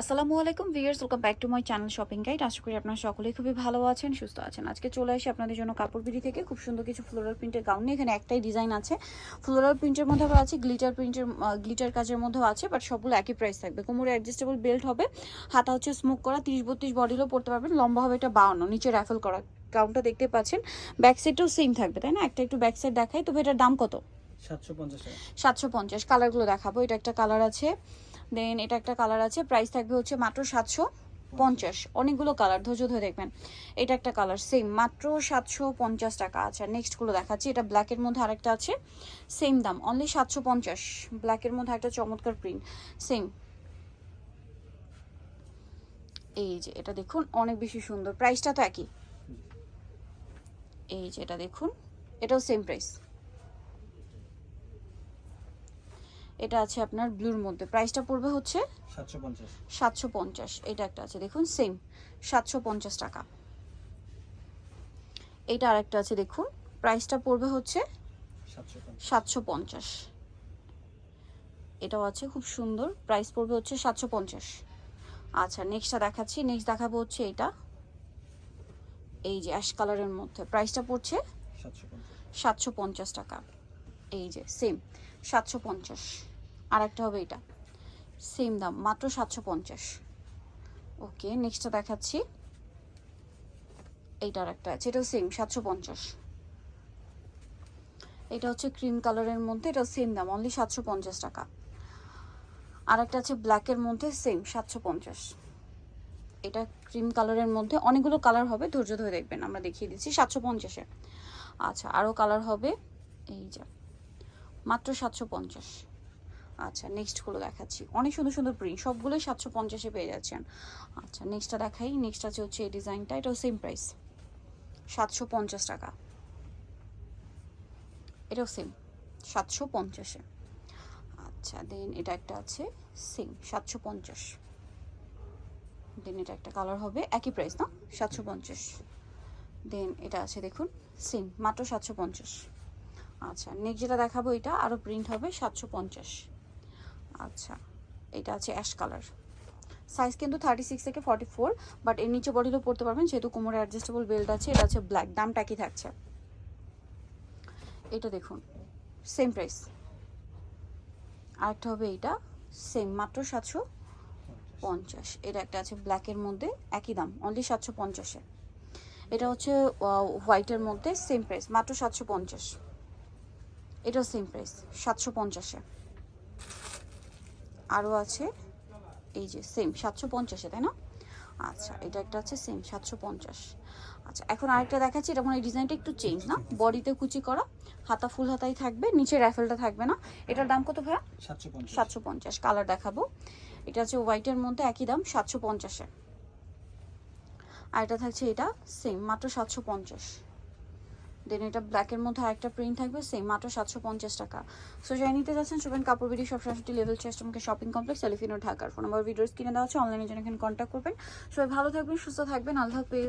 আসসালামু আলাইকুম viewers welcome back to my channel shopping guide. আশা করি আপনারা সকলেই খুবই ভালো আছেন সুস্থ আছেন। আজকে চলে আসি আপনাদের জন্য কাপড় বিড়ি থেকে। খুব সুন্দর কিছু ফ্লোরাল প্রিন্টের গাউন নিয়ে। এখানে একটাই ডিজাইন আছে। ফ্লোরাল প্রিন্টের মধ্যে আবার আছে গ্লিটার প্রিন্টের গ্লিটার কাজের মধ্যেও আছে বাট সবগুলো একই প্রাইস থাকবে। কোমরে অ্যাডজাস্টেবল বেল্ট হবে হাতা হচ্ছে স্মোক করা তিরিশ বত্রিশ বডিরও পড়তে পারবেন লম্বা হবে এটা বাউন্ন নিচে র্যাফেল করা। গাউনটা দেখতে পাচ্ছেন ব্যাক সাইডটাও সেম থাকবে তাই না? একটা একটু ব্যাক সাইড দেখাই তবে এটার দাম কত? সাতশো পঞ্চাশ সাতশো পঞ্চাশ। কালারগুলো দেখাবো এটা একটা কালার আছে। দেন এটা একটা কালার আছে প্রাইস থাকবে হচ্ছে মাত্র সাতশো পঞ্চাশ। অনেকগুলো কালার ধৈর্য ধরে দেখবেন। এটা একটা কালার সেম মাত্র সাতশো পঞ্চাশ টাকা আছে। আচ্ছা নেক্সটগুলো দেখাচ্ছি, এটা ব্ল্যাকের মধ্যে আরেকটা আছে সেম দাম অনলি সাতশো পঞ্চাশ। ব্ল্যাকের মধ্যে একটা চমৎকার প্রিন্ট সেম এই যে, এটা দেখুন, অনেক বেশি সুন্দর। প্রাইসটা তো একই। এই যে, এটা দেখুন, এটাও সেম প্রাইস এটা আছে আপনার ব্লুর মধ্যে। প্রাইসটা পড়বে হচ্ছে সাতশো পঞ্চাশ। এটা একটা আছে দেখুন সেম সাতশো পঞ্চাশ টাকা। এটা আরেকটা আছে দেখুন প্রাইসটা পড়বে হচ্ছে সাতশো পঞ্চাশ। এটাও আছে খুব সুন্দর প্রাইস পড়বে হচ্ছে সাতশো পঞ্চাশ। আচ্ছা নেক্সটটা দেখাচ্ছি নেক্সট দেখাবো হচ্ছে এটা। এই যে অ্যাশ কালারের মধ্যে প্রাইসটা পড়ছে সাতশো সাতশো পঞ্চাশ টাকা। এই যে সেম সাতশো পঞ্চাশ। আর একটা হবে এটা। সেম দাম, মাত্র সাতশো পঞ্চাশ। ওকে নেক্সটটা দেখাচ্ছি। এইটার একটা আছে, এটাও সেম সাতশো পঞ্চাশ। এটা হচ্ছে ক্রিম কালারের মধ্যে এটা সেম দাম অনলি সাতশো পঞ্চাশ টাকা। আর একটা আছে ব্ল্যাকের মধ্যে সেম সাতশো পঞ্চাশ। এটা ক্রিম কালারের মধ্যে, অনেকগুলো কালার হবে, ধৈর্য ধরে দেখবেন, আমরা দেখিয়ে দিচ্ছি সাতশো পঞ্চাশে আচ্ছা আরও কালার হবে, এই যে, মাত্র সাতশো পঞ্চাশ। আচ্ছা নেক্সটগুলো দেখাচ্ছি। অনেক সুন্দর সুন্দর প্রিন্ট সবগুলোই সাতশো পঞ্চাশে পেয়ে যাচ্ছেন। আচ্ছা নেক্সটটা দেখাই। নেক্সট আছে হচ্ছে এই ডিজাইনটা এটাও সেম প্রাইস সাতশো পঞ্চাশ টাকা। এটাও সেম সাতশো পঞ্চাশে। আচ্ছা দেন এটা একটা আছে সেম সাতশো পঞ্চাশ। দেন এটা একটা কালার হবে, একই প্রাইস না? সাতশো পঞ্চাশ। দেন এটা আছে, দেখুন সেম মাত্র সাতশো পঞ্চাশ। আচ্ছা নেক্সট যেটা দেখাবো, এটা আরও প্রিন্ট হবে, সাতশো পঞ্চাশ। আচ্ছা এটা আছে অ্যাশ কালার। সাইজ কিন্তু থার্টি সিক্স থেকে ফর্টি ফোর বাট এর নিচে বডিতেও পড়তে পারবেন, যেহেতু কোমরে অ্যাডজাস্টেবল বেল্ট আছে, এটা আছে ব্ল্যাক দামটা কি থাকছে। এটা দেখুন সেম প্রাইস আরেকটা হবে এইটা সেম মাত্র সাতশো পঞ্চাশ। এটা একটা আছে ব্ল্যাকের মধ্যে, একই দাম অনলি সাতশো পঞ্চাশে। এটা হচ্ছে হোয়াইটের মধ্যে সেম প্রাইস মাত্র সাতশো পঞ্চাশ। এটাও সেম প্রাইস সাতশো পঞ্চাশে। আরও আছে এই যে সেম সাতশো পঞ্চাশে তাই না? আচ্ছা এটা একটা আছে সেম সাতশো পঞ্চাশ। আচ্ছা এখন আরেকটা দেখাচ্ছি এটা মানে ডিজাইনটা একটু চেঞ্জ না? বডিতে কুচি করা হাতা ফুল হাতাই থাকবে নিচে র্যাফেলটা থাকবে না। এটার দাম কত ভাইয়া? সাতশো পঞ্চাশ। কালার দেখাবো। এটা হচ্ছে হোয়াইটের মধ্যে একই দাম সাতশো পঞ্চাশে। আর এটা থাকছে এটা সেম মাত্র সাতশো পঞ্চাশ। দেন এটা ব্ল্যাকের মধ্যে আরেকটা প্রিন্ট থাকবে সেম মাত্র সাতশো পঞ্চাশ টাকা। সো যাই নিতে যাচ্ছেন, শুভেন কাপড় বিডি, সব সাতটি লেভেল চেস্ট আমাকে শপিং কমপ্লেক্স এলিফিনো ঢাকার। ফোন নাম্বার ভিডিওস কিনে দেওয়া হচ্ছে অনলাইনে জন্য এখানে কন্ট্যাক্ট করবেন। সবাই ভালো থাকবেন, সুস্থ থাকবেন, আল্লাহ হাফেজ।